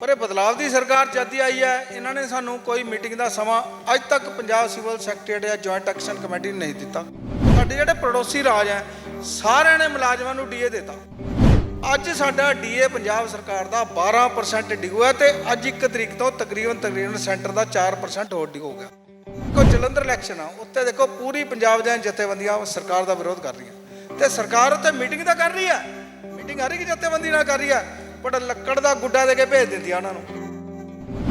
ਪਰ ਇਹ ਬਦਲਾਵ ਦੀ ਸਰਕਾਰ ਜਦ ਦੀ ਆਈ ਹੈ, ਇਹਨਾਂ ਨੇ ਸਾਨੂੰ ਕੋਈ ਮੀਟਿੰਗ ਦਾ ਸਮਾਂ ਅੱਜ ਤੱਕ ਪੰਜਾਬ ਸਿਵਲ ਸੈਕਟਰੀਏਟ ਜਾਂ ਜੁਆਇੰਟ ਐਕਸ਼ਨ ਕਮੇਟੀ ਨੇ ਨਹੀਂ ਦਿੱਤਾ। ਸਾਡੇ ਜਿਹੜੇ ਪੜੋਸੀ ਰਾਜ ਹੈ, ਸਾਰਿਆਂ ਨੇ ਮੁਲਾਜ਼ਮਾਂ ਨੂੰ ਡੀਏ ਦਿੱਤਾ। ਅੱਜ ਸਾਡਾ ਡੀਏ ਪੰਜਾਬ ਸਰਕਾਰ ਦਾ 12% ਡਿਗੂ ਹੈ ਤੇ ਅੱਜ 1 ਤਰੀਕ ਤੋਂ ਤਕਰੀਬਨ ਤਕਰੀਬਨ ਸੈਂਟਰ ਦਾ 4% ਹੋਰ ਡਿਗੂ ਗਿਆ। ਕੋ ਜਲੰਧਰ ਇਲੈਕਸ਼ਨ ਆ ਉੱਤੇ ਦੇਖੋ ਪੂਰੀ ਪੰਜਾਬ ਦੀਆਂ ਜਥੇਬੰਦੀਆਂ ਸਰਕਾਰ ਦਾ ਵਿਰੋਧ ਕਰ ਰਹੀਆਂ। ਤੇ ਸਰਕਾਰ ਉੱਤੇ ਮੀਟਿੰਗ ਤਾਂ ਕਰ ਰਹੀ ਹੈ। ਮੀਟਿੰਗ ਹਰ ਇੱਕ ਜਥੇਬੰਦੀ ਨਾਲ ਕਰ ਰਹੀ ਹੈ। ਪਰ ਲੱਕੜ ਦਾ ਗੁੱਡਾ ਦੇ ਕੇ ਭੇਜ ਦਿੰਦੀ ਆ ਉਹਨਾਂ ਨੂੰ।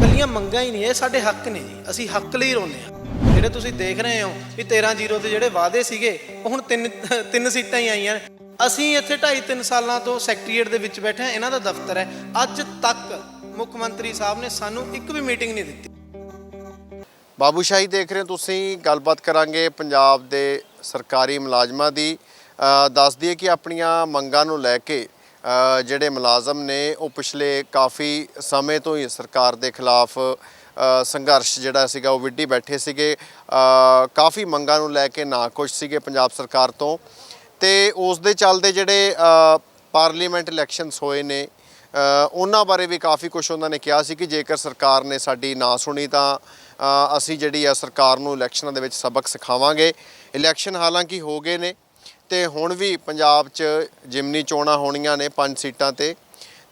ਕੱਲੀਆਂ ਮੰਗਾਂ ਹੀ ਨਹੀਂ ਇਹ ਸਾਡੇ ਹੱਕ ਨੇ ਜੀ। ਅਸੀਂ ਹੱਕ ਲਈ ਰੋਂਦੇ ਆ ਜਿਹੜੇ ਤੁਸੀਂ ਦੇਖ ਰਹੇ ਹੋ ਵੀ 13-0 ਤੇ ਜਿਹੜੇ ਵਾਅਦੇ ਸੀਗੇ ਉਹ ਹੁਣ ਤਿੰਨ ਤਿੰਨ ਸੀਟਾਂ ਹੀ ਆਈਆਂ। ਅਸੀਂ ਇੱਥੇ 2.5-3 ਸਾਲਾਂ ਤੋਂ ਸੈਕਟਰੀਏਟ ਦੇ ਵਿੱਚ ਬੈਠੇ ਹਾਂ ਇਹਨਾਂ ਦਾ ਦਫ਼ਤਰ ਹੈ। ਅੱਜ ਤੱਕ ਮੁੱਖ ਮੰਤਰੀ ਸਾਹਿਬ ਨੇ ਸਾਨੂੰ ਇੱਕ ਵੀ ਮੀਟਿੰਗ ਨਹੀਂ ਦਿੱਤੀ। ਬਾਬੂਸ਼ਾਹੀ ਦੇਖ ਰਹੇ ਹੋ ਤੁਸੀਂ ਗੱਲਬਾਤ ਕਰਾਂਗੇ ਪੰਜਾਬ ਦੇ ਸਰਕਾਰੀ ਮੁਲਾਜ਼ਮਾਂ ਦੀ। ਅ, ਦੱਸ ਦਈਏ ਕਿ ਆਪਣੀਆਂ ਮੰਗਾਂ ਨੂੰ ਲੈ ਕੇ ਜਿਹੜੇ ਮੁਲਾਜ਼ਮ ਨੇ, ਉਹ ਪਿਛਲੇ ਕਾਫੀ ਸਮੇਂ ਤੋਂ ਹੀ ਸਰਕਾਰ ਦੇ ਖਿਲਾਫ ਸੰਘਰਸ਼ ਜਿਹੜਾ ਸੀਗਾ, ਉਹ ਵਿੱਢੀ ਬੈਠੇ ਸੀਗੇ। ਕਾਫੀ ਮੰਗਾਂ ਨੂੰ ਲੈ ਕੇ ਨਾਖੁਸ਼ ਸੀਗੇ ਪੰਜਾਬ ਸਰਕਾਰ ਤੋਂ। ਤੇ ਉਸ ਦੇ ਚੱਲਦੇ ਜਿਹੜੇ ਪਾਰਲੀਮੈਂਟ ਇਲੈਕਸ਼ਨਸ ਹੋਏ ਨੇ ਉਹਨਾਂ ਬਾਰੇ ਵੀ ਕਾਫੀ ਕੁਝ ਉਹਨਾਂ ਨੇ ਕਿਹਾ ਸੀ ਕਿ ਜੇਕਰ ਸਰਕਾਰ ਨੇ ਸਾਡੀ ਨਾ ਸੁਣੀ ਤਾਂ ਅਸੀਂ ਜਿਹੜੀ ਆ ਸਰਕਾਰ ਨੂੰ ਇਲੈਕਸ਼ਨਾਂ ਦੇ ਵਿੱਚ ਸਬਕ ਸਿਖਾਵਾਂਗੇ। ਇਲੈਕਸ਼ਨ ਹਾਲਾਂਕਿ ਹੋ ਗਏ ਨੇ ਤੇ ਹੁਣ ਵੀ ਪੰਜਾਬ 'ਚ ਜਿਮਨੀ ਚੋਣਾਂ ਹੋਣੀਆਂ ਨੇ ਪੰਜ ਸੀਟਾਂ ਤੇ।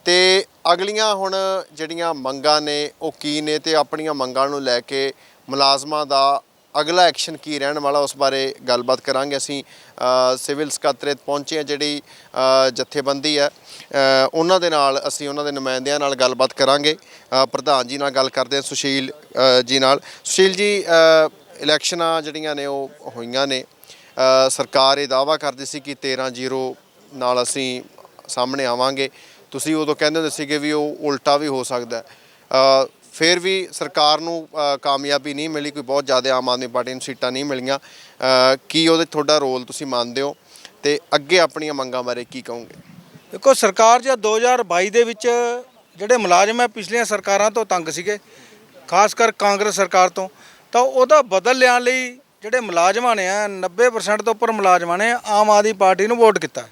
ਤੇ ਅਗਲੀਆਂ ਹੁਣ ਜਿਹੜੀਆਂ ਮੰਗਾਂ ਨੇ ਉਹ ਕੀ ਨੇ ਤੇ ਆਪਣੀਆਂ ਮੰਗਾਂ ਨੂੰ ਲੈ ਕੇ ਮੁਲਾਜ਼ਮਾਂ ਦਾ ਅਗਲਾ ਐਕਸ਼ਨ ਕੀ ਰਹਿਣ ਵਾਲਾ ਉਸ ਬਾਰੇ ਗੱਲਬਾਤ ਕਰਾਂਗੇ। ਅਸੀਂ ਸਿਵਲ ਸਕੱਤਰੇਤ ਪਹੁੰਚੇ ਹਾਂ ਜਿਹੜੀ ਅ, ਜਥੇਬੰਦੀ ਹੈ। ਉਹਨਾਂ ਦੇ ਨਾਲ ਅਸੀਂ ਉਹਨਾਂ ਦੇ ਨੁਮਾਇੰਦਿਆਂ ਨਾਲ ਗੱਲਬਾਤ ਕਰਾਂਗੇ। ਪ੍ਰਧਾਨ ਜੀ ਨਾਲ ਗੱਲ ਕਰਦੇ ਹਾਂ ਸੁਸ਼ੀਲ ਜੀ ਨਾਲ। ਸੁਸ਼ੀਲ ਜੀ ਇਲੈਕਸ਼ਨਾਂ ਜਿਹੜੀਆਂ ਨੇ ਉਹ ਹੋਈਆਂ ਨੇ। ਸਰਕਾਰ ਇਹ ਦਾਵਾ ਕਰਦੀ ਸੀ ਕਿ 13-0 ਨਾਲ ਅਸੀਂ ਸਾਹਮਣੇ ਆਵਾਂਗੇ। ਤੁਸੀਂ ਉਦੋਂ ਕਹਿੰਦੇ ਹੁੰਦੇ ਸੀਗੇ ਵੀ ਉਹ ਉਲਟਾ ਵੀ ਹੋ ਸਕਦਾ ਫਿਰ ਵੀ ਸਰਕਾਰ ਨੂੰ ਕਾਮਯਾਬੀ ਨਹੀਂ ਮਿਲੀ, ਕੋਈ ਬਹੁਤ ਜ਼ਿਆਦਾ ਆਮ ਆਦਮੀ ਪਾਰਟੀ ਨੂੰ ਸੀਟਾਂ ਨਹੀਂ ਮਿਲੀਆਂ। ਕੀ ਉਹਦੇ ਤੁਹਾਡਾ ਰੋਲ ਤੁਸੀਂ ਮੰਨਦੇ ਹੋ? ਤੇ ਅੱਗੇ ਆਪਣੀਆਂ ਮੰਗਾਂ ਬਾਰੇ ਕੀ ਕਹੋਗੇ? ਦੇਖੋ, ਸਰਕਾਰ ਜਾਂ 2022 ਦੇ ਵਿੱਚ ਜਿਹੜੇ ਮੁਲਾਜ਼ਮ ਹੈ, ਪਿਛਲੀਆਂ ਸਰਕਾਰਾਂ ਤੋਂ ਤੰਗ ਸੀਗੇ, ਖਾਸ ਕਰ ਕਾਂਗਰਸ ਸਰਕਾਰ ਤੋਂ, ਤਾਂ ਉਹਦਾ ਬਦਲ ਲਿਆਉਣ ਲਈ ਜਿਹੜੇ ਮੁਲਾਜ਼ਮਾਂ ਨੇ ਆ 90% ਤੋਂ ਉੱਪਰ ਮੁਲਾਜ਼ਮਾਂ ਨੇ ਆਮ ਆਦਮੀ ਪਾਰਟੀ ਨੂੰ ਵੋਟ ਕੀਤਾ।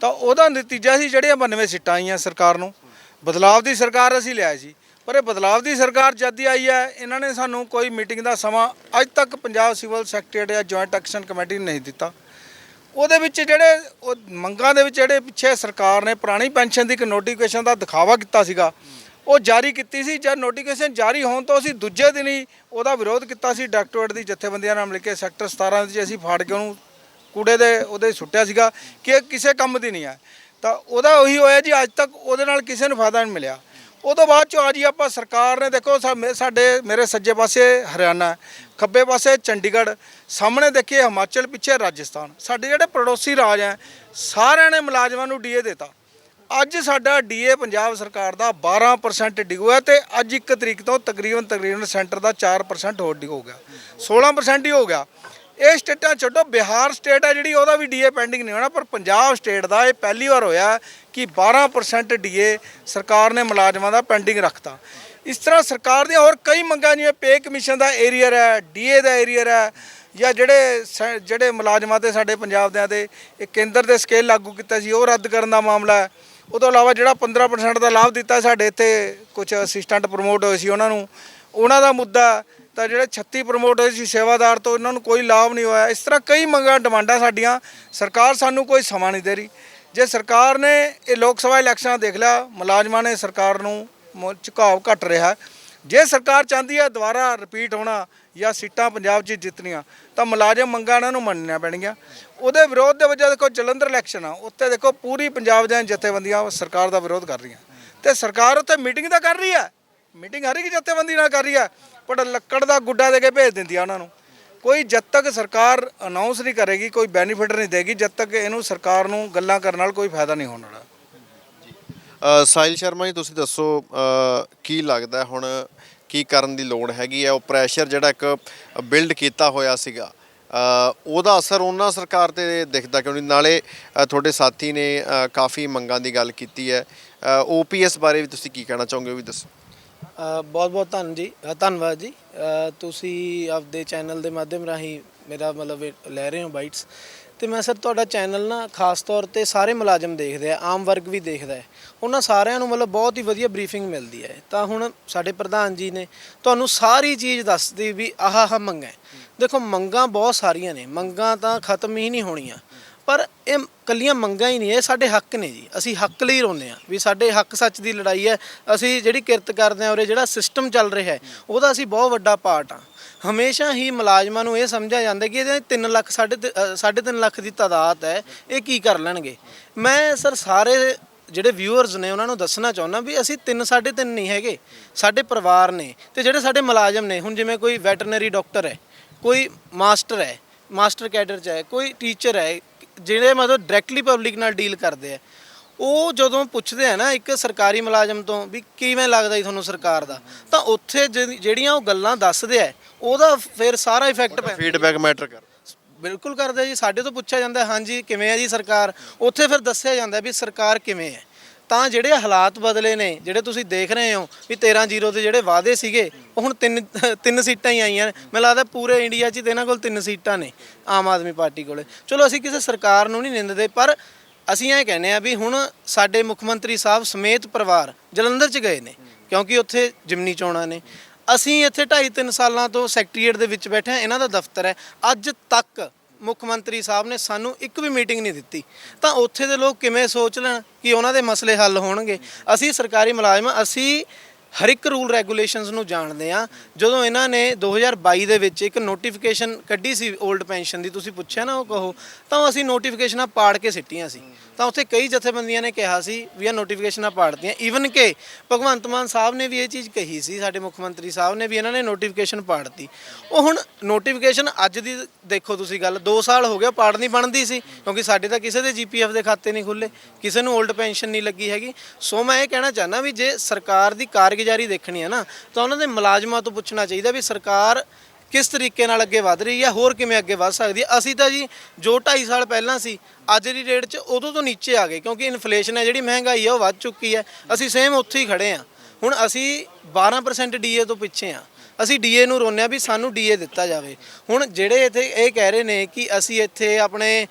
ਤਾਂ ਉਹਦਾ ਨਤੀਜਾ ਸੀ ਜਿਹੜੀਆਂ 92 ਸੀਟਾਂ ਆਈਆਂ ਸਰਕਾਰ ਨੂੰ। ਬਦਲਾਵ ਦੀ ਸਰਕਾਰ ਅਸੀਂ ਲਿਆਏ ਸੀ। ਪਰ ਇਹ ਬਦਲਾਵ ਦੀ ਸਰਕਾਰ ਜਦ ਦੀ ਆਈ ਹੈ, ਇਹਨਾਂ ਨੇ ਸਾਨੂੰ ਕੋਈ ਮੀਟਿੰਗ ਦਾ ਸਮਾਂ ਅੱਜ ਤੱਕ ਪੰਜਾਬ ਸਿਵਲ ਸੈਕਟਰੀਏਟ ਜਾਂ ਜੁਆਇੰਟ ਐਕਸ਼ਨ ਕਮੇਟੀ ਨੇ ਨਹੀਂ ਦਿੱਤਾ। ਉਹਦੇ ਵਿੱਚ ਜਿਹੜੇ, ਉਹ ਮੰਗਾਂ ਦੇ ਵਿੱਚ ਜਿਹੜੇ ਪਿੱਛੇ ਸਰਕਾਰ ਨੇ ਪੁਰਾਣੀ ਪੈਨਸ਼ਨ ਦੀ ਇੱਕ ਨੋਟੀਫਿਕੇਸ਼ਨ ਦਾ ਦਿਖਾਵਾ ਕੀਤਾ ਸੀਗਾ ਉਹ ਜਾਰੀ ਕੀਤੀ ਸੀ ਜਦ ਨੋਟੀਫਿਕੇਸ਼ਨ ਜਾਰੀ ਹੋਣ ਤੋਂ ਅਸੀਂ ਦੂਜੇ ਦਿਨ ਹੀ ਉਹਦਾ ਵਿਰੋਧ ਕੀਤਾ ਸੀ ਡਾਕਟਰੇਟ ਦੀ ਜਥੇਬੰਦੀਆਂ ਨਾਲ ਮਿਲ ਕੇ ਸੈਕਟਰ 17 ਵਿੱਚ ਅਸੀਂ ਫਾੜ ਕੇ ਉਹਨੂੰ ਕੂੜੇ ਦੇ ਉਹਦੇ ਸੁੱਟਿਆ ਸੀਗਾ ਕਿ ਇਹ ਕਿਸੇ ਕੰਮ ਦੀ ਨਹੀਂ ਹੈ। ਤਾਂ ਉਹਦਾ ਉਹੀ ਹੋਇਆ ਜੀ, ਅੱਜ ਤੱਕ ਉਹਦੇ ਨਾਲ ਕਿਸੇ ਨੂੰ ਫਾਇਦਾ ਨਹੀਂ ਮਿਲਿਆ। ਉਹ ਤੋਂ ਬਾਅਦ ਚੋਂ ਆ ਜੀ ਆਪਾਂ ਸਰਕਾਰ ਨੇ ਦੇਖੋ ਸਾ- ਮੇ- ਸਾਡੇ, ਮੇਰੇ ਸੱਜੇ ਪਾਸੇ ਹਰਿਆਣਾ, ਖੱਬੇ ਪਾਸੇ ਚੰਡੀਗੜ੍ਹ, ਸਾਹਮਣੇ ਦੇਖੀਏ ਹਿਮਾਚਲ, ਪਿੱਛੇ ਰਾਜਸਥਾਨ। ਸਾਡੇ ਜਿਹੜੇ ਪੜੋਸੀ ਰਾਜ ਹੈ, ਸਾਰਿਆਂ ਨੇ ਮੁਲਾਜ਼ਮਾਂ ਨੂੰ ਡੀਏ ਦਿੱਤਾ। ਅੱਜ ਸਾਡਾ ਡੀਏ ਪੰਜਾਬ ਸਰਕਾਰ ਦਾ 12% ਡਿਗੂ ਹੈ ਤੇ ਅੱਜ 1 ਤਰੀਕ ਤੋਂ ਤਕਰੀਬਨ ਤਕਰੀਬਨ ਸੈਂਟਰ ਦਾ 4% ਹੋਰ ਡਿਗ ਗਿਆ। 16% ਹੀ ਹੋ ਗਿਆ। ਇਹ ਸਟੇਟਾਂ ਛੱਡੋ, ਬਿਹਾਰ ਸਟੇਟ ਹੈ ਜਿਹੜੀ ਉਹਦਾ ਵੀ ਡੀਏ ਪੈਂਡਿੰਗ ਨਹੀਂ ਹੋਣਾ, ਪਰ ਪੰਜਾਬ ਸਟੇਟ ਦਾ ਇਹ ਪਹਿਲੀ ਵਾਰ ਹੋਇਆ ਕਿ 12% ਡੀਏ ਸਰਕਾਰ ਨੇ ਮੁਲਾਜ਼ਮਾਂ ਦਾ ਪੈਂਡਿੰਗ ਰੱਖਤਾ। ਇਸ ਤਰ੍ਹਾਂ ਸਰਕਾਰ ਦੀਆਂ ਹੋਰ ਕਈ ਮੰਗਾਂ, ਜਿਵੇਂ ਪੇ ਕਮਿਸ਼ਨ ਦਾ ਏਰੀਅਰ ਹੈ ਡੀਏ ਦਾ ਏਰੀਅਰ ਹੈ, ਜਾਂ ਜਿਹੜੇ ਸ- ਜਿਹੜੇ ਮੁਲਾਜ਼ਮਾਂ ਤੇ ਸਾਡੇ ਪੰਜਾਬ ਦੇ ਤੇ ਇਹ ਕੇਂਦਰ ਦੇ ਸਕੇਲ ਲਾਗੂ ਕੀਤਾ ਸੀ, ਉਹ ਰੱਦ ਕਰਨ ਦਾ ਮਾਮਲਾ ਹੈ। ਉਹ ਤੋਂ ਇਲਾਵਾ ਜਿਹੜਾ 15% ਦਾ ਲਾਭ ਦਿੱਤਾ ਸਾਡੇ ਇੱਥੇ ਕੁਝ ਅਸਿਸਟੈਂਟ ਪ੍ਰਮੋਟ ਹੋਏ ਸੀ ਉਹਨਾਂ ਨੂੰ, ਉਹਨਾਂ ਦਾ ਮੁੱਦਾ ਤਾਂ ਜਿਹੜੇ 36 ਪ੍ਰਮੋਟ ਹੋਏ ਸੀ ਸੇਵਾਦਾਰ ਤੋਂ ਇਹਨਾਂ ਨੂੰ ਕੋਈ ਲਾਭ ਨਹੀਂ ਹੋਇਆ। ਇਸ ਤਰ੍ਹਾਂ ਕਈ ਮੰਗਾਂ ਡਿਮਾਂਡਾਂ ਸਾਡੀਆਂ, ਸਰਕਾਰ ਸਾਨੂੰ ਕੋਈ ਸਮਾਂ ਨਹੀਂ ਦੇ ਰਹੀ। ਜੇ ਸਰਕਾਰ ਨੇ ਇਹ ਲੋਕ ਸਭਾ ਇਲੈਕਸ਼ਨਾਂ ਦੇਖ ਲਿਆ, ਮੁਲਾਜ਼ਮਾਂ ਨੇ ਸਰਕਾਰ ਨੂੰ ਮ- ਝੁਕਾਅ ਘਟ ਰਿਹਾ। ਜੇ ਸਰਕਾਰ ਚਾਹੁੰਦੀ ਹੈ ਦੁਬਾਰਾ ਰਿਪੀਟ ਹੋਣਾ ਜਾਂ ਸੀਟਾਂ ਪੰਜਾਬ 'ਚ ਜਿੱਤਣੀਆਂ, ਤਾਂ ਮੁਲਾਜ਼ਮ ਮੰਗਾਂ ਇਹਨਾਂ ਨੂੰ ਮੰਨਣੀਆਂ ਪੈਣਗੀਆਂ। ਉਹਦੇ ਵਿਰੋਧ ਦੇ ਵਜ੍ਹਾ ਦੇਖੋ ਜਲੰਧਰ ਇਲੈਕਸ਼ਨ ਆ ਉੱਤੇ ਦੇਖੋ ਪੂਰੀ ਪੰਜਾਬ ਦੀਆਂ ਜਥੇਬੰਦੀਆਂ ਸਰਕਾਰ ਦਾ ਵਿਰੋਧ ਕਰ ਰਹੀਆਂ। ਤੇ ਸਰਕਾਰ ਉੱਤੇ ਮੀਟਿੰਗ ਤਾਂ ਕਰ ਰਹੀ ਹੈ ਮੀਟਿੰਗ ਹਰ ਇੱਕ ਜਥੇਬੰਦੀ ਨਾਲ ਕਰ ਰਹੀ ਹੈ ਪਰ ਲੱਕੜ ਦਾ ਗੁੱਡਾ ਦੇ ਕੇ ਭੇਜ ਦਿੰਦੀ ਆ ਉਹਨਾਂ ਨੂੰ। ਕੋਈ ਜਦ ਤੱਕ ਸਰਕਾਰ ਅਨਾਉਂਸ ਨਹੀਂ ਕਰੇਗੀ, ਕੋਈ ਬੈਨੀਫਿਟ ਨਹੀਂ ਦੇਗੀ, ਜਦ ਤੱਕ ਇਹਨੂੰ ਸਰਕਾਰ ਨੂੰ ਗੱਲਾਂ ਕਰਨ ਨਾਲ ਕੋਈ ਫਾਇਦਾ ਨਹੀਂ ਹੋਣ ਵਾਲਾ। ਸਾਹਿਲ ਸ਼ਰਮਾ ਜੀ, ਤੁਸੀਂ ਦੱਸੋ ਕੀ ਲੱਗਦਾ ਹੁਣ ਕੀ ਕਰਨ ਦੀ ਲੋੜ ਹੈਗੀ ਹੈ, ਉਹ ਪ੍ਰੈਸ਼ਰ ਜਿਹੜਾ ਇੱਕ ਬਿਲਡ ਕੀਤਾ ਹੋਇਆ ਸੀਗਾ। ਉਹਦਾ ਅਸਰ ਉਹਨਾਂ ਸਰਕਾਰ ਤੇ ਦਿਖਦਾ ਕਿਉਂਕਿ ਨਾਲੇ ਤੁਹਾਡੇ ਸਾਥੀ ਨੇ ਕਾਫੀ ਮੰਗਾਂ ਦੀ ਗੱਲ ਕੀਤੀ ਹੈ। ਓਪੀਐਸ ਬਾਰੇ ਵੀ ਤੁਸੀਂ ਕੀ ਕਹਿਣਾ ਚਾਹੋਗੇ ਉਹ ਵੀ ਦੱਸੋ। ਬਹੁਤ ਬਹੁਤ ਧੰਨ ਜੀ ਧੰਨਵਾਦ ਜੀ। ਤੁਸੀਂ ਆਪਦੇ ਚੈਨਲ ਦੇ ਮਾਧਿਅਮ ਰਾਹੀਂ ਮੇਰਾ ਮਤਲਬ ਲੈ ਰਹੇ ਹੋ ਬਾਈਟਸ ਤੇ ਮੈਂ ਸਰ ਤੁਹਾਡਾ ਚੈਨਲ ਨਾ ਖਾਸ ਤੌਰ ਤੇ ਸਾਰੇ ਮੁਲਾਜ਼ਮ ਦੇਖਦੇ ਆ, ਆਮ ਵਰਗ ਵੀ ਦੇਖਦਾ ਹੈ। ਉਹਨਾਂ ਸਾਰਿਆਂ ਨੂੰ ਮਤਲਬ ਬਹੁਤ ਹੀ ਵਧੀਆ ਬਰੀਫਿੰਗ ਮਿਲਦੀ ਹੈ। ਤਾਂ ਹੁਣ ਸਾਡੇ ਪ੍ਰਧਾਨ ਜੀ ਨੇ ਤੁਹਾਨੂੰ ਸਾਰੀ ਚੀਜ਼ ਦੱਸਦੀ ਵੀ ਆਹ ਆਹ ਮੰਗਾਂ ਦੇਖੋ, ਮੰਗਾਂ ਬਹੁਤ ਸਾਰੀਆਂ ਨੇ। ਮੰਗਾਂ ਤਾਂ ਖਤਮ ਹੀ ਨਹੀਂ ਹੋਣੀਆਂ। ਪਰ ਇਹ ਕੱਲੀਆਂ ਮੰਗਾਂ ਹੀ ਨਹੀਂ, ਇਹ ਸਾਡੇ ਹੱਕ ਨੇ ਜੀ। ਅਸੀਂ ਹੱਕ ਲਈ ਰੋਨੇ ਆ ਵੀ ਸਾਡੇ ਹੱਕ ਸੱਚ ਦੀ ਲੜਾਈ ਹੈ। ਅਸੀਂ ਜਿਹੜੀ ਕਿਰਤ ਕਰਦੇ ਆ ਉਰੇ ਜਿਹੜਾ ਸਿਸਟਮ ਚੱਲ ਰਿਹਾ ਹੈ, ਉਹਦਾ ਅਸੀਂ ਬਹੁਤ ਵੱਡਾ ਪਾਰਟ ਆ ਹਮੇਸ਼ਾ ਹੀ ਮੁਲਾਜ਼ਮਾਂ ਨੂੰ ਇਹ ਸਮਝਿਆ ਜਾਂਦਾ ਕਿ ਇਹਦੇ 3 ਲੱਖ ਸਾਢੇ ਤਿ- ਅ, ਸਾਢੇ ਤਿੰਨ ਲੱਖ ਦੀ ਤਾਦਾਦ ਹੈ ਇਹ ਕੀ ਕਰ ਲੈਣਗੇ? ਮੈਂ ਸਰ ਸਾਰੇ ਜਿਹੜੇ ਵਿਊਅਰਸ ਨੇ ਉਹਨਾਂ ਨੂੰ ਦੱਸਣਾ ਚਾਹੁੰਦਾ ਵੀ ਅਸੀਂ 3 ਸਾਢੇ ਤਿੰਨ ਨਹੀਂ ਹੈਗੇ ਸਾਡੇ ਪਰਿਵਾਰ ਨੇ ਤੇ ਜਿਹੜੇ ਸਾਡੇ ਮੁਲਾਜ਼ਮ ਨੇ ਹੁਣ ਜਿਵੇਂ ਕੋਈ ਵੈਟਰਨਰੀ ਡਾਕਟਰ ਹੈ ਕੋਈ ਮਾਸਟਰ ਹੈ ਮਾਸਟਰ ਕੈਡਰ ਚ ਹੈ ਕੋਈ ਟੀਚਰ ਹੈ ਜਿਹੜੇ ਮਤਲਬ ਡਾਇਰੈਕਟਲੀ ਪਬਲਿਕ ਨਾਲ ਡੀਲ ਕਰਦੇ ਆ ਉਹ ਜਦੋਂ ਪੁੱਛਦੇ ਆ ਨਾ ਇੱਕ ਸਰਕਾਰੀ ਮੁਲਾਜ਼ਮ ਤੋਂ ਵੀ ਕਿਵੇਂ ਲੱਗਦਾ ਜੀ ਤੁਹਾਨੂੰ ਸਰਕਾਰ ਦਾ ਤਾਂ ਉੱਥੇ ਜਿਹੜੀ- ਜਿਹੜੀਆਂ ਉਹ ਗੱਲਾਂ ਦੱਸਦੇ ਆ ਉਹਦਾ ਫਿਰ ਸਾਰਾ ਇਫੈਕਟ ਪੈ ਫੀਡਬੈਕ ਮੈਟਰ ਕਰ ਬਿਲਕੁਲ ਕਰਦੇ ਜੀ ਸਾਡੇ ਤੋਂ ਪੁੱਛਿਆ ਜਾਂਦਾ ਹਾਂਜੀ ਕਿਵੇਂ ਹੈ ਜੀ ਸਰਕਾਰ? ਉੱਥੇ ਫਿਰ ਦੱਸਿਆ ਜਾਂਦਾ ਵੀ ਸਰਕਾਰ ਕਿਵੇਂ ਹੈ। ਤਾਂ ਜਿਹੜੇ ਹਾਲਾਤ ਬਦਲੇ ਨੇ ਜਿਹੜੇ ਤੁਸੀਂ ਦੇਖ ਰਹੇ ਹੋ ਵੀ 13 ਜ਼ੀਰੋ ਤੇ ਜਿਹੜੇ ਵਾਅਦੇ ਸੀਗੇ ਉਹ ਹੁਣ ਤਿੰਨ ਤਿੰਨ ਸੀਟਾਂ ਹੀ ਆਈਆਂ ਨੇ। ਮੈਨੂੰ ਲੱਗਦਾ ਪੂਰੇ ਇੰਡੀਆ 'ਚ ਹੀ ਤੇ ਇਹਨਾਂ ਕੋਲ ਤਿੰਨ ਸੀਟਾਂ ਨੇ ਆਮ ਆਦਮੀ ਪਾਰਟੀ ਕੋਲੇ। ਚਲੋ ਅਸੀਂ ਕਿਸੇ ਸਰਕਾਰ ਨੂੰ ਨਹੀਂ ਨਿੰਦਦੇ ਪਰ ਅਸੀਂ ਇਹ ਕਹਿੰਦੇ ਆ ਵੀ ਹੁਣ ਸਾਡੇ ਮੁੱਖ ਮੰਤਰੀ ਸਾਹਿਬ ਸਮੇਤ ਪਰਿਵਾਰ ਜਲੰਧਰ 'ਚ ਗਏ ਨੇ, ਕਿਉਂਕਿ ਉੱਥੇ ਜਿਮਨੀ ਚੋਣਾਂ ਨੇ। ਅਸੀਂ ਇੱਥੇ 2.5 3 ਸਾਲਾਂ ਤੋਂ ਸੈਕਟਰੀਏਟ ਦੇ ਵਿੱਚ ਬੈਠੇ ਹਾਂ, ਇਹਨਾਂ ਦਾ ਦਫ਼ਤਰ ਹੈ। ਅੱਜ ਤੱਕ ਮੁੱਖ ਮੰਤਰੀ ਸਾਹਿਬ ਨੇ ਸਾਨੂੰ ਇੱਕ ਵੀ ਮੀਟਿੰਗ ਨਹੀਂ ਦਿੱਤੀ। ਤਾਂ ਉੱਥੇ ਦੇ ਲੋਕ ਕਿਵੇਂ ਸੋਚ ਲੈਣ ਕਿ ਉਹਨਾਂ ਦੇ ਮਸਲੇ ਹੱਲ ਹੋਣਗੇ? ਅਸੀਂ ਸਰਕਾਰੀ ਮੁਲਾਜ਼ਮ ਅਸੀਂ ਹਰ ਇੱਕ ਰੂਲ ਰੈਗੂਲੇਸ਼ਨਸ ਨੂੰ ਜਾਣਦੇ ਆ ਜਦੋਂ ਇਹਨਾਂ ਨੇ 2022 ਦੇ ਵਿੱਚ ਇੱਕ ਨੋਟੀਫਿਕੇਸ਼ਨ ਕੱਢੀ ਸੀ 올ਡ ਪੈਨਸ਼ਨ ਦੀ, ਤੁਸੀਂ ਪੁੱਛਿਆ ਨਾ ਉਹ ਕਹੋ, ਤਾਂ ਅਸੀਂ ਨੋਟੀਫਿਕੇਸ਼ਨਾਂ ਪਾੜ ਕੇ ਸਿੱਟੀਆਂ ਸੀ। ਤਾਂ ਉੱਥੇ ਕਈ ਜਥੇਬੰਦੀਆਂ ਨੇ ਕਿਹਾ ਸੀ ਵੀ ਇਹ ਨੋਟੀਫਿਕੇਸ਼ਨਾਂ ਪਾੜਤੀਆਂ। ਈਵਨ ਕਿ ਭਗਵੰਤ ਮਾਨ ਸਾਹਿਬ ਨੇ ਵੀ ਇਹ ਚੀਜ਼ ਕਹੀ ਸੀ, ਸਾਡੇ ਮੁੱਖ ਮੰਤਰੀ ਸਾਹਿਬ ਨੇ ਵੀ ਇਹਨਾਂ ਨੇ ਨੋਟੀਫਿਕੇਸ਼ਨ ਪਾੜਤੀ। ਉਹ ਹੁਣ ਨੋਟੀਫਿਕੇਸ਼ਨ ਅੱਜ ਦੀ ਦੇਖੋ ਤੁਸੀਂ ਗੱਲ 2 ਸਾਲ ਹੋ ਗਿਆ ਪਾੜਨੀ ਬਣਦੀ ਸੀ, ਕਿਉਂਕਿ ਸਾਡੇ ਤਾਂ ਕਿਸੇ ਦੇ ਜੀਪੀਐਫ ਦੇ ਖਾਤੇ ਨਹੀਂ ਖੁੱਲੇ ਕਿਸੇ ਨੂੰ 올ਡ ਪੈਨਸ਼ਨ ਨਹੀਂ ਲੱਗੀ ਹੈਗੀ। ਸੋ ਮੈਂ ਇਹ ਕਹਿਣਾ ਚਾਹੁੰਦਾ ਵੀ ਜੇ ਸਰਕਾਰ ਦੀ ਕਾਰਗੁਜ਼ਾਰੀ ਦੇਖਣੀ ਹੈ ਨਾ, ਤਾਂ ਉਹਨਾਂ ਦੇ ਮੁਲਾਜ਼ਮਾਂ ਤੋਂ ਪੁੱਛਣਾ ਚਾਹੀਦਾ ਵੀ ਸਰਕਾਰ ਕਿਸ ਤਰੀਕੇ ਨਾਲ ਅੱਗੇ ਵਧ ਰਹੀ ਹੈ ਹੋਰ ਕਿਵੇਂ ਅੱਗੇ ਵਧ ਸਕਦੀ ਹੈ? ਅਸੀਂ ਤਾਂ ਜੀ ਜੋ 2.5 ਸਾਲ ਪਹਿਲਾਂ ਸੀ, ਅੱਜ ਦੀ ਡੇਟ 'ਚ ਉਦੋਂ ਤੋਂ ਨੀਚੇ ਆ ਗਏ ਕਿਉਂਕਿ ਇਨਫਲੇਸ਼ਨ ਹੈ, ਜਿਹੜੀ ਮਹਿੰਗਾਈ ਹੈ ਉਹ ਵੱਧ ਚੁੱਕੀ ਹੈ। ਅਸੀਂ ਸੇਮ ਉੱਥੇ ਹੀ ਖੜੇ ਆ ਹੁਣ ਅਸੀਂ 12% ਡੀਏ ਤੋਂ ਪਿੱਛੇ ਆ ਅਸੀਂ ਡੀਏ ਨੂੰ ਰੋਨਿਆ ਵੀ ਸਾਨੂੰ ਡੀਏ ਦਿੱਤਾ ਜਾਵੇ। ਹੁਣ ਜਿਹੜੇ ਇੱਥੇ ਇਹ ਕਹਿ ਰਹੇ ਨੇ ਕਿ ਅਸੀਂ ਇੱਥੇ ਆਪਣੇ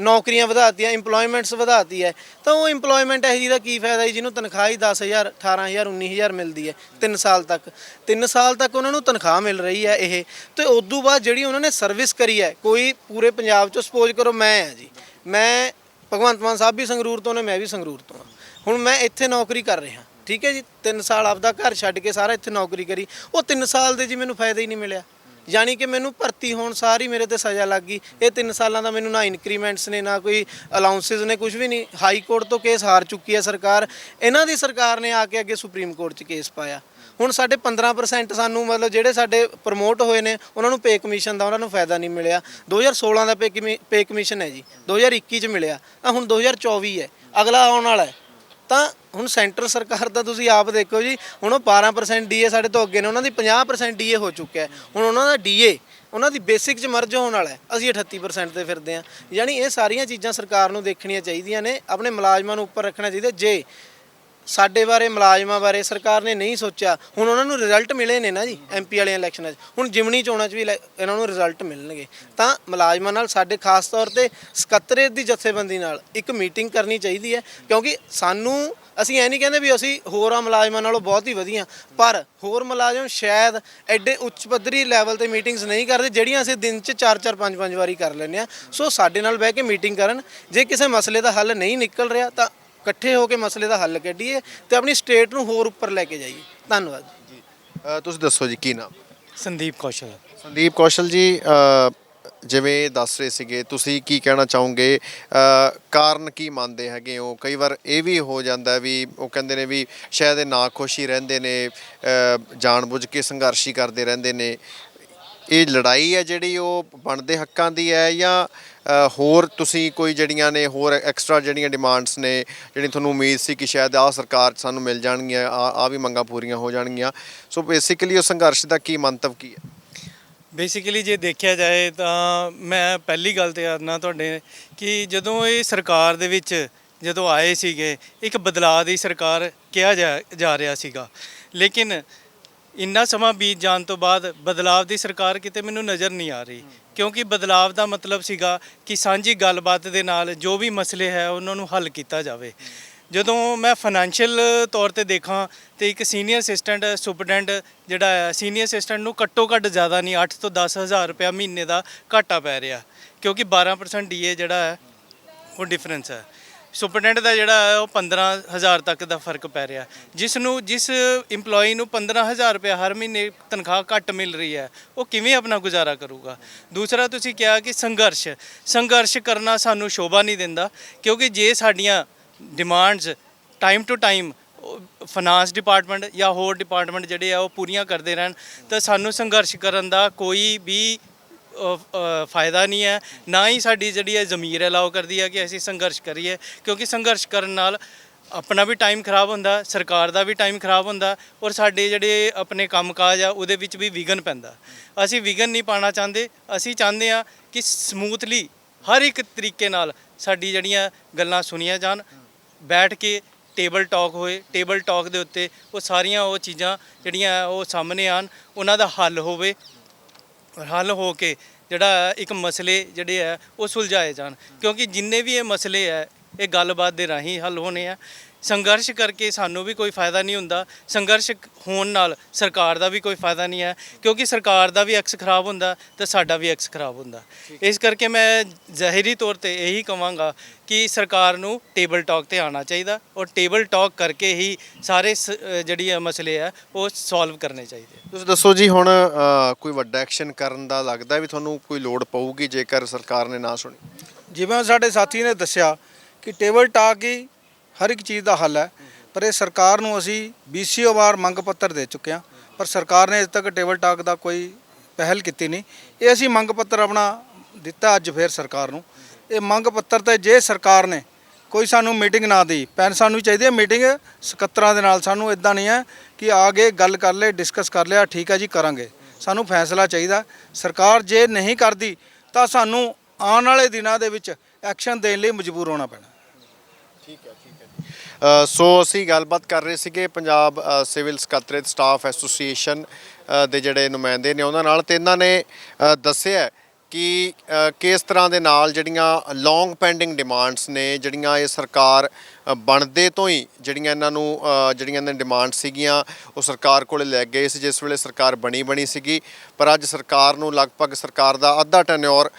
ਨੌਕਰੀਆਂ ਵਧਾਤੀਆਂ, EMPLOYMENTS ਵਧਾਤੀ ਹੈ, ਤਾਂ ਉਹ EMPLOYMENT ਹੈ ਜਿਹਦਾ ਕੀ ਫਾਇਦਾ ਜੀ? ਜਿਹਨੂੰ ਤਨਖਾਹ ਹੀ 10000 18000 19000 ਮਿਲਦੀ ਹੈ 3 ਸਾਲ ਤੱਕ। 3 ਸਾਲ ਤੱਕ ਉਹਨਾਂ ਨੂੰ ਤਨਖਾਹ ਮਿਲ ਰਹੀ ਹੈ ਇਹ। ਤੇ ਉਸ ਤੋਂ ਬਾਅਦ ਜਿਹੜੀ ਉਹਨਾਂ ਨੇ ਸਰਵਿਸ ਕਰੀ ਹੈ, ਕੋਈ ਪੂਰੇ ਪੰਜਾਬ ਚੋਂ ਸਪੋਜ਼ ਕਰੋ ਮੈਂ ਆ ਜੀ। ਮੈਂ ਭਗਵੰਤ ਮਾਨ ਸਾਹਿਬ ਵੀ ਸੰਗਰੂਰ ਤੋਂ ਨੇ, ਮੈਂ ਵੀ ਸੰਗਰੂਰ ਤੋਂ ਹਾਂ। ਹੁਣ ਮੈਂ ਇੱਥੇ ਨੌਕਰੀ ਕਰ ਰਿਹਾ। ਠੀਕ ਹੈ ਜੀ 3 ਸਾਲ ਆਪਦਾ ਘਰ ਛੱਡ ਕੇ ਸਾਰਾ ਇੱਥੇ ਨੌਕਰੀ ਕਰੀ। ਉਹ 3 ਸਾਲ ਦੇ ਜੀ ਮੈਨੂੰ ਫਾਇਦਾ ਹੀ ਨਹੀਂ ਮਿਲਿਆ। ਯਾਨੀ ਕਿ ਮੈਨੂੰ ਭਰਤੀ ਹੋਣ ਸਾਰੀ ਮੇਰੇ ਤੇ ਸਜ਼ਾ ਲੱਗ ਗਈ। ਇਹ 3 ਸਾਲਾਂ ਦਾ ਮੈਨੂੰ ਨਾ ਇਨਕਰੀਮੈਂਟਸ ਨੇ, ਨਾ ਕੋਈ ਅਲਾਉਂਸਸ ਨੇ ਕੁਝ ਵੀ ਨਹੀਂ। ਹਾਈ ਕੋਰਟ ਤੋਂ ਕੇਸ ਹਾਰ ਚੁੱਕੀ ਹੈ ਸਰਕਾਰ। ਇਹਨਾਂ ਦੀ ਸਰਕਾਰ ਨੇ ਆ ਕੇ ਅੱਗੇ ਸੁਪਰੀਮ ਕੋਰਟ 'ਚ ਕੇਸ ਪਾਇਆ। ਹੁਣ ਸਾਡੇ 15% ਸਾਨੂੰ ਮਤਲਬ ਜਿਹੜੇ ਸਾਡੇ ਪ੍ਰਮੋਟ ਹੋਏ ਨੇ, ਉਹਨਾਂ ਨੂੰ ਪੇ ਕਮਿਸ਼ਨ ਦਾ ਉਹਨਾਂ ਨੂੰ ਫਾਇਦਾ ਨਹੀਂ ਮਿਲਿਆ। 2016 ਦਾ ਪੇ ਪੇ ਕਮਿਸ਼ਨ ਹੈ ਜੀ। 2021 ਚ ਮਿਲਿਆ। ਤਾਂ ਹੁਣ 2024 ਹੈ। ਅਗਲਾ ਆਉਣ ਵਾਲਾ ਹੈ। ਤਾਂ ਹੁਣ ਸੈਂਟਰ ਸਰਕਾਰ ਦਾ ਤੁਸੀਂ ਆਪ ਦੇਖੋ ਜੀ, ਹੁਣ ਉਹ 12% ਡੀਏ ਸਾਡੇ ਤੋਂ ਅੱਗੇ ਨੇ, ਉਹਨਾਂ ਦੀ 50% ਡੀਏ ਹੋ ਚੁੱਕਿਆ ਹੈ। ਹੁਣ ਉਹਨਾਂ ਦਾ ਡੀਏ ਉਹਨਾਂ ਦੀ ਬੇਸਿਕ ਚ ਮਰਜ ਹੋਣ ਵਾਲਾ ਹੈ। ਅਸੀਂ 38% ਤੇ ਫਿਰਦੇ ਹਾਂ। ਯਾਨੀ ਇਹ ਸਾਰੀਆਂ ਚੀਜ਼ਾਂ ਸਰਕਾਰ ਨੂੰ ਦੇਖਣੀਆਂ ਚਾਹੀਦੀਆਂ ਨੇ, ਆਪਣੇ ਮੁਲਾਜ਼ਮਾਂ ਨੂੰ ਉੱਪਰ ਰੱਖਣਾ ਚਾਹੀਦਾ, ਜੇ ਸਾਡੇ ਬਾਰੇ, ਮੁਲਾਜ਼ਮਾਂ ਬਾਰੇ ਸਰਕਾਰ ਨੇ ਨਹੀਂ ਸੋਚਿਆ। ਹੁਣ ਉਹਨਾਂ ਨੂੰ ਰਿਜ਼ਲਟ ਮਿਲੇ ਨੇ ਨਾ ਜੀ ਐਮਪੀ ਵਾਲੀਆਂ ਇਲੈਕਸ਼ਨਾਂ 'ਚ। ਹੁਣ ਜਿਮਣੀ ਚੋਣਾਂ 'ਚ ਵੀ ਇਲੈ- ਇਹਨਾਂ ਨੂੰ ਰਿਜ਼ਲਟ ਮਿਲਣਗੇ। ਤਾਂ ਮੁਲਾਜ਼ਮਾਂ ਨਾਲ ਸਾਡੇ ਖਾਸ ਤੌਰ ਤੇ ਸਕੱਤਰੇਤ ਦੀ ਜਥੇਬੰਦੀ ਨਾਲ ਇੱਕ ਮੀਟਿੰਗ ਕਰਨੀ ਚਾਹੀਦੀ ਹੈ। ਕਿਉਂਕਿ ਸਾਨੂੰ ਅਸੀਂ ਐ ਨਹੀਂ ਕਹਿੰਦੇ ਵੀ ਅਸੀਂ ਹੋਰਾਂ ਮੁਲਾਜ਼ਮਾਂ ਨਾਲੋਂ ਬਹੁਤ ਹੀ ਵਧੀਆ। ਪਰ ਹੋਰ ਮੁਲਾਜ਼ਮ ਸ਼ਾਇਦ ਐਡੇ ਉੱਚ ਪੱਧਰੀ ਲੈਵਲ ਤੇ ਮੀਟਿੰਗਸ ਨਹੀਂ ਕਰਦੇ, ਜਿਹੜੀਆਂ ਅਸੀਂ ਦਿਨ 'ਚ 4-4 5-5 ਵਾਰੀ ਕਰ ਲੈਂਦੇ ਆ ਸੋ ਸਾਡੇ ਨਾਲ ਬਹਿ ਕੇ ਮੀਟਿੰਗ ਕਰਨ। ਜੇ ਕਿਸੇ ਮਸਲੇ ਦਾ ਹੱਲ ਨਹੀਂ ਨਿਕਲ ਰਿਹਾ ਤਾਂ ਇਕੱਠੇ ਹੋ ਕੇ ਮਸਲੇ ਦਾ ਹੱਲ ਕੱਢੀਏ ਤੇ ਆਪਣੀ ਸਟੇਟ ਨੂੰ ਹੋਰ ਉੱਪਰ ਲੈ ਕੇ ਜਾਈਏ। ਧੰਨਵਾਦ। ਜੀ ਅ, ਤੁਸੀਂ ਦੱਸੋ ਜੀ ਕੀ ਨਾਮ? ਸੰਦੀਪ ਕੌਸ਼ਲ। ਸੰਦੀਪ ਕੌਸ਼ਲ ਜੀ ਅ, ਜਿਵੇਂ ਦੱਸ ਰਹੇ ਸੀਗੇ ਤੁਸੀਂ ਕੀ ਕਹਿਣਾ ਚਾਹੋਗੇ? ਅ, ਕਾਰਨ ਕੀ ਮੰਨਦੇ ਹੈਗੇ ਹੋ? ਕਈ ਵਾਰ ਇਹ ਵੀ ਹੋ ਜਾਂਦਾ ਵੀ ਉਹ ਕਹਿੰਦੇ ਨੇ ਵੀ ਸ਼ਾਇਦ ਇਹ ਨਾ ਖੁਸ਼ੀ ਰਹਿੰਦੇ ਨੇ ਅ, ਜਾਣਬੁੱਝ ਕੇ ਸੰਘਰਸ਼ੀ ਕਰਦੇ ਰਹਿੰਦੇ ਨੇ। ਇਹ ਲੜਾਈ ਹੈ ਜਿਹੜੀ ਉਹ ਬਣਦੇ ਹੱਕਾਂ ਦੀ ਹੈ ਜਾਂ ਹੋਰ ਤੁਸੀਂ ਕੋਈ ਜਿਹੜੀਆਂ ਨੇ ਹੋਰ ਐਕਸਟਰਾ ਜਿਹੜੀਆਂ ਡਿਮਾਂਡਸ ਨੇ, ਜਿਹੜੀ ਤੁਹਾਨੂੰ ਉਮੀਦ ਸੀ ਕਿ ਸ਼ਾਇਦ ਆਹ ਸਰਕਾਰ ਸਾਨੂੰ ਮਿਲ ਜਾਣਗੀਆਂ ਆ ਆ ਵੀ ਮੰਗਾਂ ਪੂਰੀਆਂ ਹੋ ਜਾਣਗੀਆਂ। ਸੋ ਬੇਸਿਕਲੀ ਉਹ ਸੰਘਰਸ਼ ਦਾ ਕੀ ਮੰਤਵ ਕੀ ਹੈ? ਬੇਸਿਕਲੀ ਜੇ ਦੇਖਿਆ ਜਾਏ ਤਾਂ ਮੈਂ ਪਹਿਲੀ ਗੱਲ ਤੇ ਆਨਾ ਤੁਹਾਡੇ ਕਿ ਜਦੋਂ ਇਹ ਸਰਕਾਰ ਦੇ ਵਿੱਚ ਜਦੋਂ ਆਏ ਸੀਗੇ, ਇੱਕ ਬਦਲਾਅ ਦੀ ਸਰਕਾਰ ਕਿਹਾ ਜਾ ਰਿਹਾ ਸੀਗਾ। ਲੇਕਿਨ ਇੰਨਾ ਸਮਾਂ ਬੀਤ ਜਾਣ ਤੋਂ ਬਾਅਦ ਬਦਲਾਵ ਦੀ ਸਰਕਾਰ ਕਿਤੇ ਮੈਨੂੰ ਨਜ਼ਰ ਨਹੀਂ ਆ ਰਹੀ। ਕਿਉਂਕਿ ਬਦਲਾਵ ਦਾ ਮਤਲਬ ਸੀਗਾ ਕਿ ਸਾਂਝੀ ਗੱਲਬਾਤ ਦੇ ਨਾਲ ਜੋ ਵੀ ਮਸਲੇ ਹੈ ਉਹਨਾਂ ਨੂੰ ਹੱਲ ਕੀਤਾ ਜਾਵੇ। ਜਦੋਂ ਮੈਂ ਫਾਈਨੈਂਸ਼ੀਅਲ ਤੌਰ ਤੇ ਦੇਖਾਂ ਤੇ ਇੱਕ ਸੀਨੀਅਰ ਅਸਿਸਟੈਂਟ ਸੁਪਰਡੈਂਟ ਜਿਹੜਾ ਹੈ ਸੀਨੀਅਰ ਅਸਿਸਟੈਂਟ ਨੂੰ ਘੱਟੋ ਘੱਟ ਜ਼ਿਆਦਾ ਨਹੀਂ 8 ਤੋਂ 10000 ਰੁਪਇਆ ਮਹੀਨੇ ਦਾ ਘਾਟਾ ਪੈ ਰਿਹਾ। ਕਿਉਂਕਿ 12% ਡੀਏ ਜਿਹੜਾ ਹੈ, ਉਹ ਡਿਫਰੈਂਸ ਹੈ। ਸੁਪਰਡੈਂਟ ਦਾ ਜਿਹੜਾ ਹੈ ਉਹ 15000 ਤੱਕ ਦਾ ਫ਼ਰਕ ਪੈ ਰਿਹਾ। ਜਿਸ ਨੂੰ ਜਿਸ EMPLOYE ਨੂੰ 15000 ਰੁਪਏ ਹਰ ਮਹੀਨੇ ਤਨਖਾਹ ਘੱਟ ਮਿਲ ਰਹੀ ਹੈ, ਉਹ ਕਿਵੇਂ ਆਪਣਾ ਗੁਜ਼ਾਰਾ ਕਰੂਗਾ? ਦੂਸਰਾ, ਤੁਸੀਂ ਕਿਹਾ ਕਿ ਸੰਘਰਸ਼। ਸੰਘਰਸ਼ ਕਰਨਾ ਸਾਨੂੰ ਸ਼ੋਭਾ ਨਹੀਂ ਦਿੰਦਾ, ਕਿਉਂਕਿ ਜੇ ਸਾਡੀਆਂ demands time to time finance department ਜਾਂ ਹੋਰ ਡਿਪਾਰਟਮੈਂਟ ਜਿਹੜੇ ਆ, ਉਹ ਪੂਰੀਆਂ ਕਰਦੇ ਰਹਿਣ, ਤਾਂ ਸਾਨੂੰ ਸੰਘਰਸ਼ ਕਰਨ ਦਾ ਕੋਈ ਵੀ ਫਾਇਦਾ ਨਹੀਂ ਹੈ। ਨਾ ਹੀ ਸਾਡੀ ਜਿਹੜੀ ਹੈ ਜ਼ਮੀਰ ਅਲਾਉ ਕਰਦੀ ਹੈ ਕਿ ਅਸੀਂ ਸੰਘਰਸ਼ ਕਰੀਏ। ਕਿਉਂਕਿ ਸੰਘਰਸ਼ ਕਰਨ ਨਾਲ ਆਪਣਾ ਵੀ ਟਾਈਮ ਖਰਾਬ ਹੁੰਦਾ, ਸਰਕਾਰ ਦਾ ਵੀ ਟਾਈਮ ਖਰਾਬ ਹੁੰਦਾ ਔਰ ਸਾਡੇ ਜਿਹੜੇ ਆਪਣੇ ਕੰਮਕਾਜ ਆ, ਉਹਦੇ ਵਿੱਚ ਵੀ ਵਿਘਨ ਪੈਂਦਾ। ਅਸੀਂ ਵਿਘਨ ਨਹੀਂ ਪਾਣਾ ਚਾਹੁੰਦੇ। ਅਸੀਂ ਚਾਹੁੰਦੇ ਆ ਕਿ ਸਮੂਥਲੀ ਹਰ ਇੱਕ ਤਰੀਕੇ ਨਾਲ ਸਾਡੀ ਜਿਹੜੀਆਂ ਗੱਲਾਂ ਸੁਣੀਆਂ ਜਾਣ। ਬੈਠ ਕੇ ਟੇਬਲ ਟਾਕ ਹੋਏ ਟੇਬਲ ਟਾਕ ਦੇ ਉੱਤੇ ਉਹ ਸਾਰੀਆਂ ਉਹ ਚੀਜ਼ਾਂ ਜਿਹੜੀਆਂ ਉਹ ਸਾਹਮਣੇ ਆਣ ਉਹਨਾਂ ਦਾ ਹੱਲ ਹੋਵੇ। ਹੱਲ ਹੋ ਕੇ ਜਿਹੜਾ ਇੱਕ ਮਸਲੇ ਜਿਹੜੇ ਆ ਉਹ ਸੁਲਝਾਏ ਜਾਣ। ਕਿਉਂਕਿ ਜਿੰਨੇ ਵੀ ਇਹ ਮਸਲੇ ਆ, ਇਹ ਗੱਲਬਾਤ ਦੇ ਰਾਹੀਂ ਹੱਲ ਹੋਣੇ ਆ। ਸੰਘਰਸ਼ ਕਰਕੇ ਸਾਨੂੰ ਵੀ ਕੋਈ ਫਾਇਦਾ ਨਹੀਂ ਹੁੰਦਾ। ਸੰਘਰਸ਼ ਹੋਣ ਨਾਲ ਸਰਕਾਰ ਦਾ ਵੀ ਕੋਈ ਫਾਇਦਾ ਨਹੀਂ ਹੈ। ਕਿਉਂਕਿ ਸਰਕਾਰ ਦਾ ਵੀ ਐਕਸ ਖਰਾਬ ਹੁੰਦਾ ਤੇ ਸਾਡਾ ਵੀ ਐਕਸ ਖਰਾਬ ਹੁੰਦਾ। ਇਸ ਕਰਕੇ ਮੈਂ ਜ਼ਾਹਿਰੀ ਤੌਰ ਤੇ ਇਹੀ ਕਵਾਂਗਾ ਕਿ ਸਰਕਾਰ ਨੂੰ ਟੇਬਲ ਟਾਕ ਤੇ ਆਉਣਾ ਚਾਹੀਦਾ ਔਰ ਟੇਬਲ ਟਾਕ ਕਰਕੇ ਹੀ ਸਾਰੇ ਜਿਹੜੀ ਮਸਲੇ ਆ ਉਹ ਸੋਲਵ ਕਰਨੇ ਚਾਹੀਦੇ ਤੁਸੀਂ ਦੱਸੋ ਜੀ ਹੁਣ ਕੋਈ ਵੱਡਾ ਐਕਸ਼ਨ ਕਰਨ ਦਾ ਲੱਗਦਾ ਵੀ ਤੁਹਾਨੂੰ ਕੋਈ ਲੋੜ ਪਊਗੀ ਜੇਕਰ ਸਰਕਾਰ ਨੇ ਨਾ ਸੁਣੀ? ਜਿਵੇਂ ਸਾਡੇ ਸਾਥੀ ਨੇ ਦੱਸਿਆ ਕਿ ਟੇਬਲ ਟਾਕ ਹੀ ਹਰ ਇੱਕ ਚੀਜ਼ ਦਾ ਹੱਲ ਹੈ। ਪਰ ਇਹ ਸਰਕਾਰ ਨੂੰ ਅਸੀਂ 20 ਵਾਰ ਮੰਗ ਪੱਤਰ ਦੇ ਚੁੱਕੇ ਹਾਂ। ਪਰ ਸਰਕਾਰ ਨੇ ਅਜੇ ਤੱਕ ਟੇਬਲ ਟਾਕ ਦਾ ਕੋਈ ਪਹਿਲ ਕੀਤੀ ਨਹੀਂ। ਇਹ ਅਸੀਂ ਮੰਗ ਪੱਤਰ ਆਪਣਾ ਦਿੱਤਾ ਅੱਜ ਫੇਰ ਸਰਕਾਰ ਨੂੰ। ਇਹ ਮੰਗ ਪੱਤਰ ਤੇ ਜੇ ਸਰਕਾਰ ਨੇ ਕੋਈ ਸਾਨੂੰ ਮੀਟਿੰਗ ਨਾ ਦੀ ਪੈਨ ਸਾਨੂੰ ਚਾਹੀਦੀ ਹੈ ਮੀਟਿੰਗ ਸਕੱਤਰਾਂ ਦੇ ਨਾਲ। ਸਾਨੂੰ ਇਦਾਂ ਨਹੀਂ ਹੈ ਕਿ ਆ ਗਏ ਗੱਲ ਕਰ ਲੈ ਡਿਸਕਸ ਕਰ ਲਿਆ ਠੀਕ ਹੈ ਜੀ ਕਰਾਂਗੇ। ਸਾਨੂੰ ਫੈਸਲਾ ਚਾਹੀਦਾ। ਸਰਕਾਰ ਜੇ ਨਹੀਂ ਕਰਦੀ ਤਾਂ ਸਾਨੂੰ ਆਉਣ ਵਾਲੇ ਦਿਨਾਂ ਦੇ ਵਿੱਚ ਐਕਸ਼ਨ ਦੇਣ ਲਈ ਮਜਬੂਰ ਹੋਣਾ ਪੈਣਾ। ਅ, ਸੋ ਅਸੀਂ ਗੱਲਬਾਤ ਕਰ ਰਹੇ ਸੀਗੇ Punjab civil secretariat staff association ਦੇ ਜਿਹੜੇ ਨੁਮਾਇੰਦੇ ਨੇ ਉਹਨਾਂ ਨਾਲ ਤੇ ਇਹਨਾਂ ਨੇ ਦੱਸਿਆ ਕਿ ਕਿਸ ਤਰ੍ਹਾਂ ਦੇ ਨਾਲ ਜਿਹੜੀਆਂ ਲੌਂਗ ਪੈਂਡਿੰਗ ਡਿਮਾਂਡਸ ਨੇ, ਜਿਹੜੀਆਂ ਇਹ ਸਰਕਾਰ ਬਣਦੇ ਤੋਂ ਹੀ ਜਿਹੜੀਆਂ ਇਹਨਾਂ ਨੂੰ ਜਿਹੜੀਆਂ ਇਹਨਾਂ ਡਿਮਾਂਡ ਸੀਗੀਆਂ, ਉਹ ਸਰਕਾਰ ਕੋਲੇ ਲੈ ਗਏ ਸੀ, ਜਿਸ ਵੇਲੇ ਸਰਕਾਰ ਬਣੀ ਬਣੀ ਸੀਗੀ। ਪਰ ਅੱਜ ਸਰਕਾਰ ਨੂੰ ਲਗਭਗ ਸਰਕਾਰ ਦਾ ਅੱਧਾ ਟੈਨਿਓਰ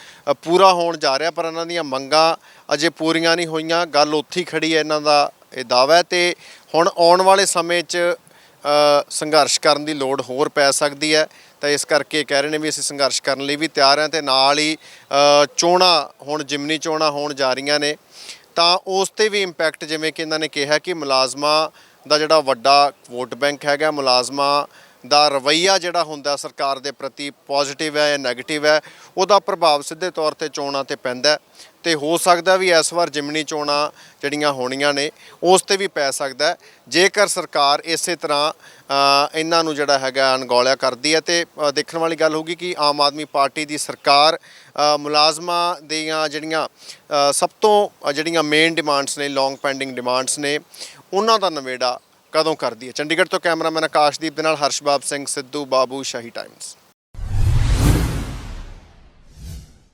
ਪੂਰਾ ਹੋਣ ਜਾ ਰਿਹਾ, ਪਰ ਇਹਨਾਂ ਦੀਆਂ ਮੰਗਾਂ ਅਜੇ ਪੂਰੀਆਂ ਨਹੀਂ ਹੋਈਆਂ। ਗੱਲ ਉੱਥੇ ਹੀ ਖੜੀ ਹੈ ਇਹਨਾਂ ਦਾ ਇਹ ਦਾਅਵਾ ਹੈ ਤੇ ਹੁਣ ਆਉਣ ਵਾਲੇ ਸਮੇਂ 'ਚ ਸੰਘਰਸ਼ ਕਰਨ ਦੀ ਲੋੜ ਹੋਰ ਪੈ ਸਕਦੀ ਹੈ। ਤਾਂ ਇਸ ਕਰਕੇ ਕਹਿ ਰਹੇ ਨੇ ਵੀ ਅਸੀਂ ਸੰਘਰਸ਼ ਕਰਨ ਲਈ ਵੀ ਤਿਆਰ ਹਾਂ ਤੇ ਨਾਲ ਹੀ ਅ, ਚੋਣਾਂ ਹੁਣ ਜਿਮਨੀ ਚੋਣਾਂ ਹੋਣ ਜਾ ਰਹੀਆਂ ਨੇ। ਤਾਂ ਉਸ ਤੇ ਵੀ ਇੰਪੈਕਟ ਜਿਵੇਂ ਕਿ ਇਹਨਾਂ ਨੇ ਕਿਹਾ ਕਿ ਮੁਲਾਜ਼ਮਾਂ ਦਾ ਜਿਹੜਾ ਵੱਡਾ ਵੋਟ ਬੈਂਕ ਹੈਗਾ ਮੁਲਾਜ਼ਮਾਂ ਦਾ ਰਵਈਆ ਜਿਹੜਾ ਹੁੰਦਾ ਸਰਕਾਰ ਦੇ ਪ੍ਰਤੀ ਪੋਜ਼ਿਟਿਵ ਹੈ ਜਾਂ ਨੈਗੇਟਿਵ ਹੈ ਉਹਦਾ ਪ੍ਰਭਾਵ ਸਿੱਧੇ ਤੌਰ ਤੇ ਚੋਣਾਂ ਤੇ ਪੈਂਦਾ ਤੇ ਹੋ ਸਕਦਾ ਵੀ ਇਸ ਵਾਰ ਜਿਮਨੀ ਚੋਣਾਂ ਜਿਹੜੀਆਂ ਹੋਣੀਆਂ ਨੇ, ਉਸ ਤੇ ਵੀ ਪੈ ਸਕਦਾ ਜੇਕਰ ਸਰਕਾਰ ਇਸੇ ਤਰ੍ਹਾਂ ਇਹਨਾਂ ਨੂੰ ਜਿਹੜਾ ਹੈਗਾ ਅਣਗੌਲਿਆ ਕਰਦੀ ਹੈ ਤੇ ਦੇਖਣ ਵਾਲੀ ਗੱਲ ਹੋਊਗੀ ਕਿ ਆਮ ਆਦਮੀ ਪਾਰਟੀ ਦੀ ਸਰਕਾਰ ਮੁਲਾਜ਼ਮਾਂ ਦੀਆਂ ਜਿਹੜੀਆਂ ਸਭ ਤੋਂ ਜਿਹੜੀਆਂ ਮੇਨ ਡਿਮਾਂਡਸ ਨੇ ਲੌਂਗ ਪੈਂਡਿੰਗ ਡਿਮਾਂਡਸ ਨੇ, ਉਹਨਾਂ ਦਾ ਨਵੇੜਾ ਕਦੋਂ ਕਰਦੀ ਹੈ? ਚੰਡੀਗੜ੍ਹ ਤੋਂ ਕੈਮਰਾਮੈਨ ਆਕਾਸ਼ਦੀਪ ਦੇ ਨਾਲ ਹਰਸ਼ਬਾਬ ਸਿੰਘ ਸਿੱਧੂ, ਬਾਬੂ ਸ਼ਾਹੀ ਟਾਈਮਸ